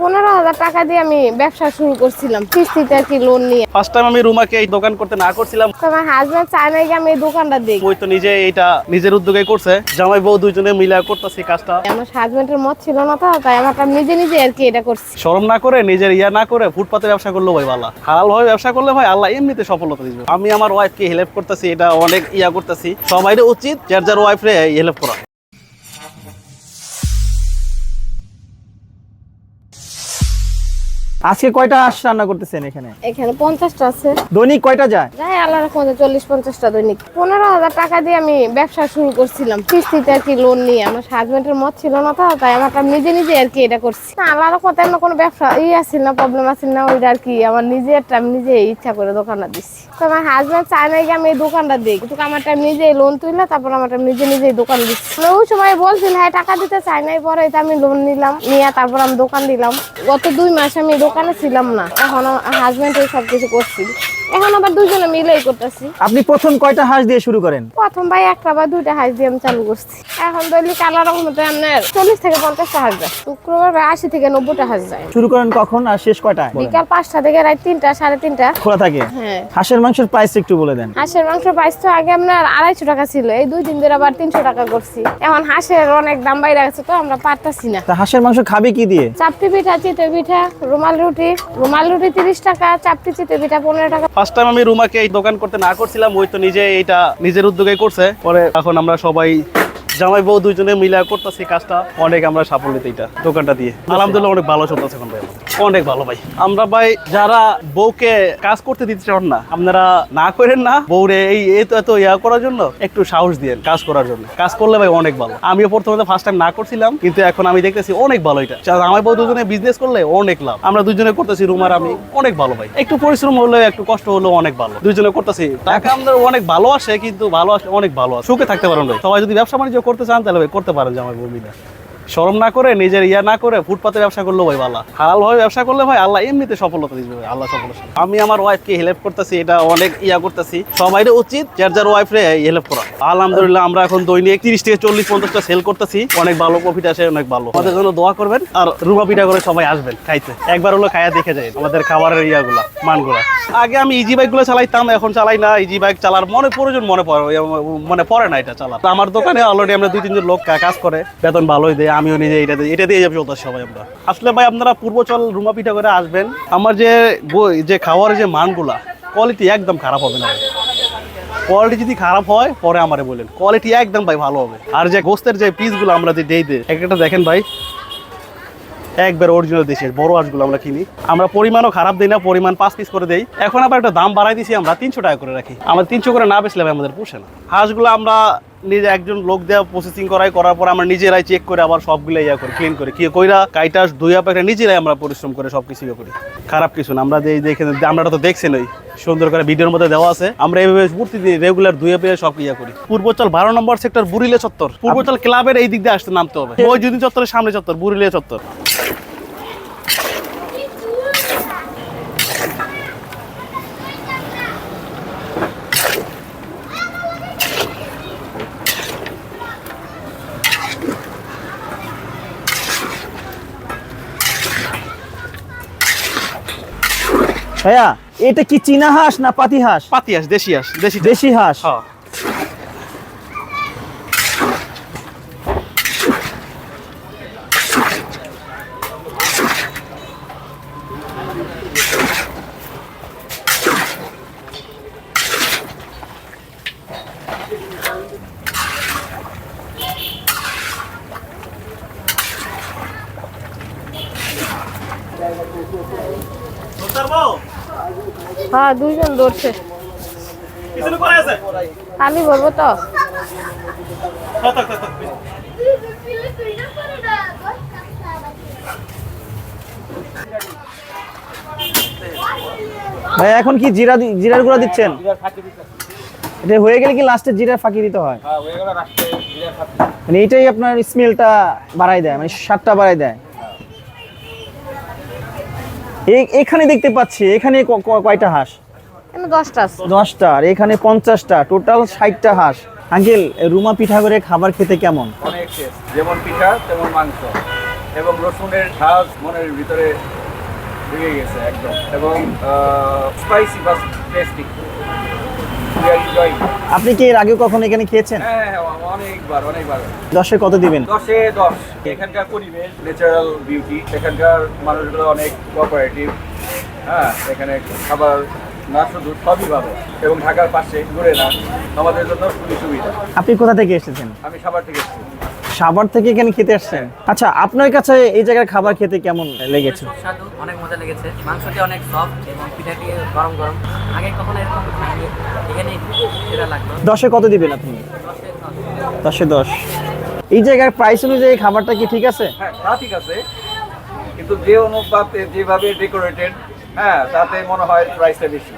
পনেরো হাজার টাকা দিয়ে আমি ব্যবসা শুরু করছিলাম কিস্তিতে কি লোন নিয়ে। ফার্স্ট টাইম আমি রুমাকে এই দোকান করতে না করছিলাম। তো আমার হাজব্যান্ড চায় না আমি এই দোকানটা দিই ওই তো নিজে এটা নিজের উদ্যোগে করছে। জামাই বউ দুইজনে মিলে করতেছি কাজটা। আমার হাজব্যান্ডের মত ছিল না তো তাই আমার নিজে নিজে আর কি এটা করছি। শরম না করে নিজের ইয়া না করে ফুটপাতে ব্যবসা করলে ভাই ভালো হালাল ভাবে ব্যবসা করলে ভাই আল্লাহ এমনিতে সফলতা দিবে। আমি আমার ওয়াইফকে হেল্প করতেছি এটা অনেক ইয়া করতেছি। সবাই উচিত যার যার ওয়াইফ রে হেল্প করা। আজকে কয়টা হাঁস রান্না করতেছেন এখানে? এখানে পঞ্চাশটা আছে। দৈনিক কয়টা যায়? যাই আল্লাহ রকম চল্লিশ পঞ্চাশটা দৈনিক। পনেরো হাজার টাকা দিয়ে আমি ব্যবসা শুরু করছিলাম। কিস্তিতে আর কি লোন নিয়ে। আমার হাজব্যান্ডের মত ছিল না তো তাই আমার নিজে নিজে আর কি এটা করছি। না আল্লাহ রকম তেমন কোনো ব্যবসা ই আসছিল না প্রবলেম আসছিল না ওইটা আর কি আমার নিজের আমি নিজে ইচ্ছা করে দোকানটা দিচ্ছি তো আমার হাজব্যান্ড চায় না কি আমি এই দোকানটা দিই। কিন্তু আমার টাইম নিজে লোন তুললে তারপর আমার time নিজে নিজে দোকান দিচ্ছি ওই সময় বলছিল হ্যাঁ টাকা দিতে চাই নাই পরে আমি লোন নিলাম। নিয়ে তারপর আমি দোকান দিলাম। গত দুই মাস আমি দোকানে ছিলাম না। এখন হাজব্যান্ড সব কিছু করছি এখন আবার দুজনে মিলেই করতেছি। আপনি প্রথম কয়টা হাঁস দিয়ে শুরু করেন? প্রথম ভাই একটা বা দুইটা হাঁস দিয়ে আমি চালু করছি। এখন দৈনিক আল্লাহ রকমতে আপনার চল্লিশ থেকে পঞ্চাশটা হাঁস যায়। শুক্রবার ভাই আশি থেকে নব্বইটা হাঁস যায়। শুরু করেন কখন আর শেষ বলেন। বিকাল পাঁচটা থেকে রাত তিনটা সাড়ে তিনটা। খোলা থাকে? হ্যাঁ। হাঁসের মাংসের প্রাইস একটু বলে দেন। হাঁসের মাংস প্রাইস তো আগে আপনার আড়াইশো টাকা ছিল। এই দুই দিন ধরে আবার তিনশো টাকা করছি। এখন হাঁসের অনেক দাম বাইরে গেছে তো আমরা পারতাছি না। তা হাঁসের মাংস খাবে কি দিয়ে? চাপটি পিঠা চিতই পিঠা রুমাল রুটি। রুমাল রুটি তিরিশ টাকা চাপটি চিতই পিঠা পনেরো টাকা। ফার্স্ট টাইম আমি রুমাকে এই দোকান করতে না করছিলাম, ওই তো নিজে এটা নিজের উদ্যোগে করছে। পরে এখন আমরা সবাই জামাই বউ দুইজনে মিলা করতেছি কাজটা। অনেক আমরা সাফল্য এইটা দোকানটা দিয়ে। আলহামদুলিল্লাহ অনেক ভালো চলতেছে এখন ভাই। অনেক ভালো ভাই। আমরা ভাই যারা বউকে কাজ করতে দিতে চান না, আপনারা না করেন না, বউরে এই এত এত ইয়া করার জন্য একটু সাহস দিয়েন কাজ করার জন্য। কাজ করলে ভাই অনেক ভালো। আমিও প্রথমে ফার্স্ট টাইম না করছিলাম, কিন্তু এখন আমি দেখতেছি অনেক ভালো এটা। আমার বউ দুজনে বিজনেস করলে অনেক লাভ। আমরা দুজনে করতেছি রুমার, আমি অনেক ভালো ভাই। একটু পরিশ্রম হলে একটু কষ্ট হলেও অনেক ভালো। দুজনে করতেছি, টাকা আমাদের অনেক ভালো আসে, কিন্তু ভালো আসে অনেক ভালো আসে সুখে থাকতে পারেন ভাই। সবাই যদি ব্যবসা বাণিজ্য করতে চান, তাহলে করতে পারেন যে আমার ভূমিকা শরম না করে, নিজের ইয়া না করে ফুটপাতে ব্যবসা করলে ভাই ভালো হালাল ভাবে ব্যবসা করলে ভাই আল্লাহ এমনিতে সফলতা দিবে ভাই, আল্লাহ সফলতা আমি আমার ওয়াইফকে হেল্প করতেছি, এটা অনেক ইয়া করতেছি। সবাই উচিত যার যার ওয়াইফ রে হেল্প করা। আলহামদুলিল্লাহ আমরা এখন দৈনিক তিরিশ থেকে চল্লিশ পঞ্চাশটা সেল করতেছি। অনেক ভালো প্রফিট আসে, অনেক ভালো। আমাদের জন্য দোয়া করবেন আর রুমা পিঠা করে সবাই আসবেন খাইতে। একবার হলো খায়া দেখে যায় আমাদের খাবারের ইয়াগুলা, মানগুলা। আগে আমি ইজি বাইকগুলো চালাইতাম, এখন চালাই না। ইজি বাইক চালার মনে প্রয়োজন মনে পড়ে মানে পড়ে না এটা চালা আমার দোকানে অলরেডি আমরা দুই তিনজন লোক কাজ করে, বেতন ভালোই দেয়। আমিও নিজে এটা দিই এটা দিয়ে যাব চলতে সবাই আমরা। আসলে ভাই, আপনারা পূর্বচল রুমা পিঠা করে আসবেন। আমার যে যে খাওয়ারের যে মানগুলা কোয়ালিটি একদম খারাপ হবে না। কোয়ালিটি যদি খারাপ হয়, পরে আমারে বলেন। কোয়ালিটি একদম ভাই ভালো হবে। আর যে গোস্তের যে পিসগুলো আমরা যে দেই দে একটা দেখেন ভাই। একবার অরিজিনাল দেশের বড় হাঁসগুলো আমরা কিনি। আমরা পরিমাণও খারাপ দিই না, পরিমাণ পাঁচ পিস করে দেই। এখন আবার একটা দাম বাড়াই দিছি আমরা, তিনশো টাকা করে রাখি। আমরা তিনশো করে না বেচলে আমাদের পোষে না। হাঁসগুলো আমরা নিজে একজন লোক দেওয়া প্রসেসিং করাই করার পর আমরা নিজেরাই চেক করে আবার সবগুলো ইয়া করি ক্লিন করি। কি কইরা কাইটাস দুইয়া প্যাকেট নিজেরাই আমরা পরিশ্রম করে সব কিছু ইয়ে করি। খারাপ কিছু না। আমরা যে দেখে আমরা তো দেখছেন ওই সুন্দর করে ভিডিওর মধ্যে দেওয়া আছে। আমরা এইভাবে প্রতিদিন রেগুলার ধুয়ে পেয়ে সব ইয়ে করি। পূর্বচল বারো নম্বর সেক্টর বুরিলে চত্বর। পূর্বচল ক্লাবের এই দিক দিয়ে আসতে নামতে হবে। ওই যদি চত্বরের সামনে চত্বর বুরিলে চত্বর। ভাইয়া এটা কি চীনা হাঁস না পাতি হাঁস? পাতি হাঁস দেশি হাঁস দেশি দেশি হাঁস। হ্যাঁ। হ্যাঁ দুইজন ধরছে। কালি বলব তো। ভাইয়া এখন কি জিরা জিরার গুঁড়া দিচ্ছেন? এটা হয়ে গেলে কি লাস্টে জিরার ফাঁকি দিতে হয়? মানে এইটাই আপনার স্মেলটা বাড়াই দেয় মানে স্বাদটা বাড়াই দেয়। এখানে দেখতে পাচ্ছি এখানে কয়টা হাঁস? দশটা দশটা আর এখানে পঞ্চাশটা টোটাল ষাটটা হাঁস। আঙ্কেল রুমা পিঠা করে খাবার খেতে কেমন? অনেক যেমন পিঠা তেমন মাংস। এবং রসুনের ঝাঁজ মনের ভিতরে ঢুকে গেছে একদম। এবং স্পাইসি বা টেস্টি আপনি কি এর আগে কখনো এখানে খেয়েছেন? হ্যাঁ হ্যাঁ অনেকবার অনেকবার দশে কত দিবেন? দশে দশ। এখানকার পরিবেশ ন্যাচারাল বিউটি এখানকার মানুষগুলো অনেক কোঅপারেটিভ হ্যাঁ এখানে খাবার না শুধু সবই ভালো এবং ঢাকার পাশে দূরে না আমাদের জন্য খুবই সুবিধা। আপনি কোথা থেকে এসেছেন? আমি সাবার থেকে এসেছি। সাভার থেকে এখানে খেতে আসছেন? আচ্ছা আপনার কাছে এই জায়গার খাবার খেতে কেমন লেগেছে? অনেক মজা লেগেছে। মাংসটি অনেক সফট এবং পিঠাটি গরম গরম। আগে কখনো এরকম খাইনি এখানে লাগল। দশে কত দিবেন আপনি? দশে দশ। এই জায়গার প্রাইস অনুযায়ী খাবারটা কি ঠিক আছে? হ্যাঁ তা ঠিক আছে। কিন্তু যে অনুপাতে যেভাবে ডেকোরেটেড হ্যাঁ তাতে মনে হয় প্রাইসটা বেশি।